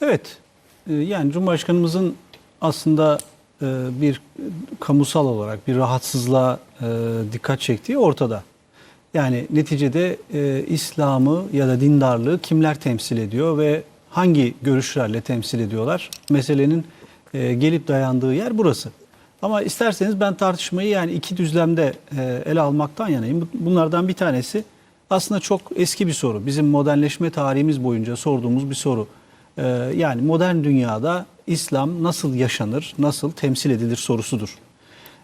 Evet. e, Yani Cumhurbaşkanımızın aslında e, bir kamusal olarak bir rahatsızlığa e, dikkat çektiği ortada. Yani neticede İslam'ı ya da dindarlığı kimler temsil ediyor ve hangi görüşlerle temsil ediyorlar? Meselenin gelip dayandığı yer burası. Ama isterseniz ben tartışmayı yani iki düzlemde ele almaktan yanayım. Bunlardan bir tanesi aslında çok eski bir soru. Bizim modernleşme tarihimiz boyunca sorduğumuz bir soru. Ee, yani modern dünyada İslam nasıl yaşanır, nasıl temsil edilir sorusudur.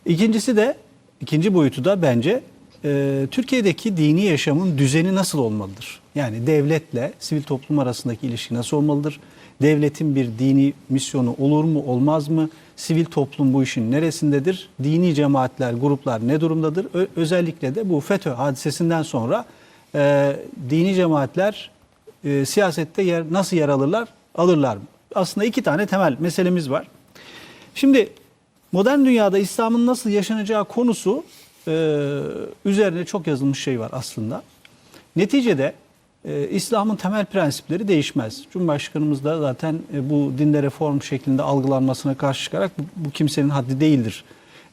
İkincisi de, ikinci boyutu da bence e, Türkiye'deki dini yaşamın düzeni nasıl olmalıdır? Yani devletle sivil toplum arasındaki ilişki nasıl olmalıdır? Devletin bir dini misyonu olur mu, olmaz mı? Sivil toplum bu işin neresindedir? Dini cemaatler, gruplar ne durumdadır? Ö- özellikle de bu FETÖ hadisesinden sonra e, dini cemaatler e, siyasette yer nasıl yer alırlar? Alırlar mı? Aslında iki tane temel meselemiz var. Şimdi modern dünyada İslam'ın nasıl yaşanacağı konusu e, üzerine çok yazılmış şey var aslında. Neticede e, İslam'ın temel prensipleri değişmez. Cumhurbaşkanımız da zaten e, bu dinde reform şeklinde algılanmasına karşı çıkarak bu, bu kimsenin haddi değildir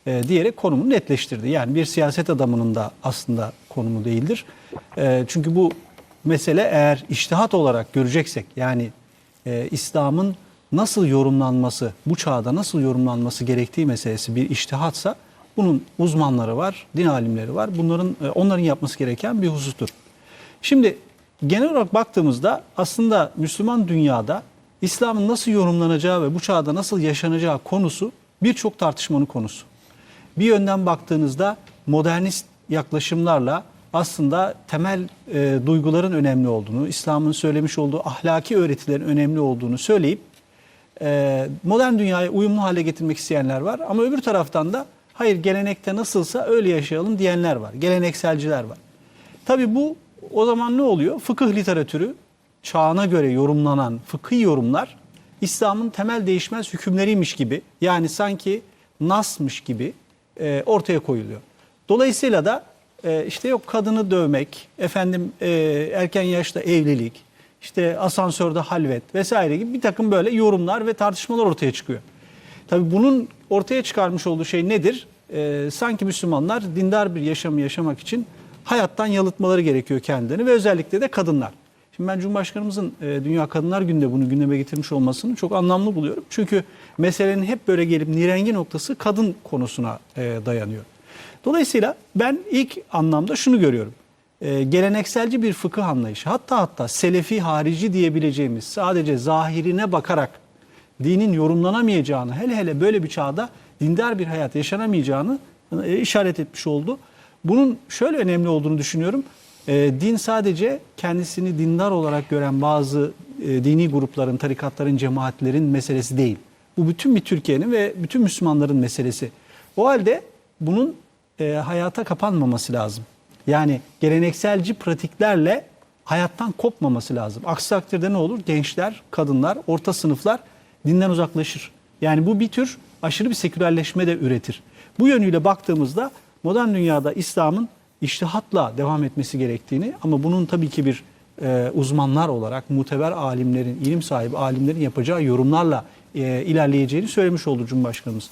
e, diyerek konumunu netleştirdi. Yani bir siyaset adamının da aslında konumu değildir. E, çünkü bu mesele eğer iştihat olarak göreceksek yani e, İslam'ın nasıl yorumlanması, bu çağda nasıl yorumlanması gerektiği meselesi bir iştihatsa bunun uzmanları var, din alimleri var. Bunların e, onların yapması gereken bir husustur. Şimdi genel olarak baktığımızda aslında Müslüman dünyada İslam'ın nasıl yorumlanacağı ve bu çağda nasıl yaşanacağı konusu birçok tartışmanın konusu. Bir yönden baktığınızda modernist yaklaşımlarla aslında temel e, duyguların önemli olduğunu, İslam'ın söylemiş olduğu ahlaki öğretilerin önemli olduğunu söyleyip e, modern dünyaya uyumlu hale getirmek isteyenler var. Ama öbür taraftan da hayır gelenekte nasılsa öyle yaşayalım diyenler var. Gelenekselciler var. Tabii bu o zaman ne oluyor? Fıkıh literatürü çağına göre yorumlanan fıkhi yorumlar İslam'ın temel değişmez hükümleriymiş gibi yani sanki nasmış gibi e, ortaya koyuluyor. Dolayısıyla da e, işte yok kadını dövmek, efendim e, erken yaşta evlilik, işte asansörde halvet vesaire gibi bir takım böyle yorumlar ve tartışmalar ortaya çıkıyor. Tabii bunun ortaya çıkarmış olduğu şey nedir? E, sanki Müslümanlar dindar bir yaşamı yaşamak için hayattan yalıtmaları gerekiyor kendilerini ve özellikle de kadınlar. Şimdi ben Cumhurbaşkanımızın e, Dünya Kadınlar Günü'nde bunu gündeme getirmiş olmasını çok anlamlı buluyorum. Çünkü meselenin hep böyle gelip nirengi noktası kadın konusuna e, dayanıyor. Dolayısıyla ben ilk anlamda şunu görüyorum. E, gelenekselci bir fıkıh anlayışı hatta hatta selefi harici diyebileceğimiz sadece zahirine bakarak dinin yorumlanamayacağını hele hele böyle bir çağda dindar bir hayat yaşanamayacağını e, işaret etmiş oldu. Bunun şöyle önemli olduğunu düşünüyorum. E, din sadece kendisini dindar olarak gören bazı e, dini grupların, tarikatların, cemaatlerin meselesi değil. Bu bütün bir Türkiye'nin ve bütün Müslümanların meselesi. O halde bunun e, hayata kapanmaması lazım. Yani gelenekselci pratiklerle hayattan kopmaması lazım. Aksi takdirde ne olur? Gençler, kadınlar, orta sınıflar dinden uzaklaşır. Yani bu bir tür aşırı bir sekülerleşme de üretir. Bu yönüyle baktığımızda modern dünyada İslam'ın iştihatla devam etmesi gerektiğini ama bunun tabii ki bir e, uzmanlar olarak muteber alimlerin, ilim sahibi alimlerin yapacağı yorumlarla e, ilerleyeceğini söylemiş oldu Cumhurbaşkanımız.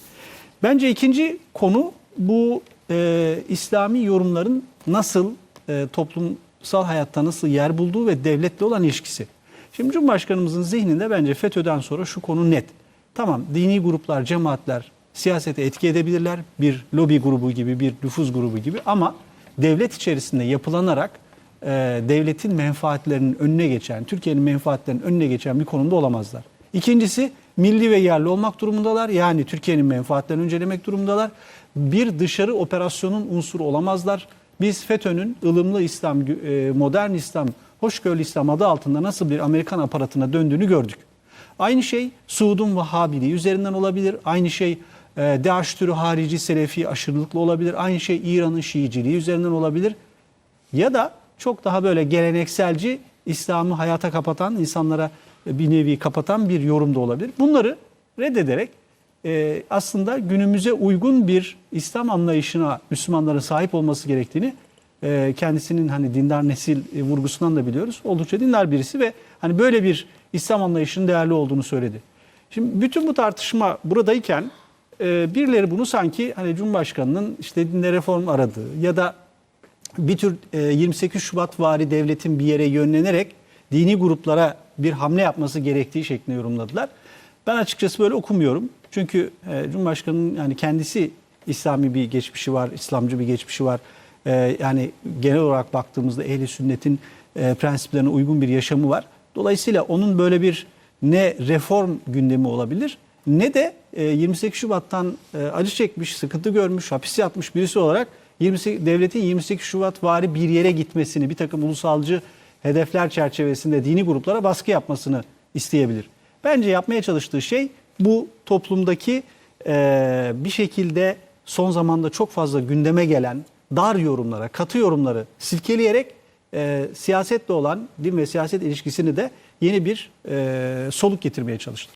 Bence ikinci konu bu e, İslami yorumların nasıl e, toplumsal hayatta nasıl yer bulduğu ve devletle olan ilişkisi. Şimdi Cumhurbaşkanımızın zihninde bence FETÖ'den sonra şu konu net. Tamam dini gruplar, cemaatler siyasete etki edebilirler. Bir lobi grubu gibi, bir nüfuz grubu gibi ama devlet içerisinde yapılanarak e, devletin menfaatlerinin önüne geçen, Türkiye'nin menfaatlerinin önüne geçen bir konumda olamazlar. İkincisi milli ve yerli olmak durumundalar. Yani Türkiye'nin menfaatlerini öncelemek durumundalar. Bir dışarı operasyonun unsuru olamazlar. Biz FETÖ'nün ılımlı İslam, e, modern İslam, hoşgörülü İslam adı altında nasıl bir Amerikan aparatına döndüğünü gördük. Aynı şey Suud'un Vahhabiliği üzerinden olabilir. Aynı şey e, DAEŞ türü harici Selefi aşırılıklı olabilir. Aynı şey İran'ın Şiiciliği üzerinden olabilir. Ya da çok daha böyle gelenekselci İslam'ı hayata kapatan, insanlara bir nevi kapatan bir yorum da olabilir. Bunları reddederek e, aslında günümüze uygun bir İslam anlayışına Müslümanların sahip olması gerektiğini e, kendisinin hani dindar nesil e, vurgusundan da biliyoruz. Oldukça dindar birisi ve hani böyle bir İslam anlayışının değerli olduğunu söyledi. Şimdi bütün bu tartışma buradayken e, birileri bunu sanki hani Cumhurbaşkanı'nın işte dinde reform aradığı ya da bir tür e, 28 Şubat vari devletin bir yere yönlenerek dini gruplara bir hamle yapması gerektiği şeklinde yorumladılar. Ben açıkçası böyle okumuyorum. Çünkü e, Cumhurbaşkanı'nın yani kendisi İslami bir geçmişi var, İslamcı bir geçmişi var. E, yani genel olarak baktığımızda ehli sünnetin e, prensiplerine uygun bir yaşamı var. Dolayısıyla onun böyle bir ne reform gündemi olabilir ne de e, 28 Şubat'tan e, acı çekmiş, sıkıntı görmüş, hapis yatmış birisi olarak 28, devletin 28 Şubat vari bir yere gitmesini, bir takım ulusalcı hedefler çerçevesinde dini gruplara baskı yapmasını isteyebilir. Bence yapmaya çalıştığı şey bu toplumdaki e, bir şekilde son zamanda çok fazla gündeme gelen dar yorumlara, katı yorumları silkeleyerek e, siyasetle olan din ve siyaset ilişkisini de yeni bir e, soluk getirmeye çalıştı.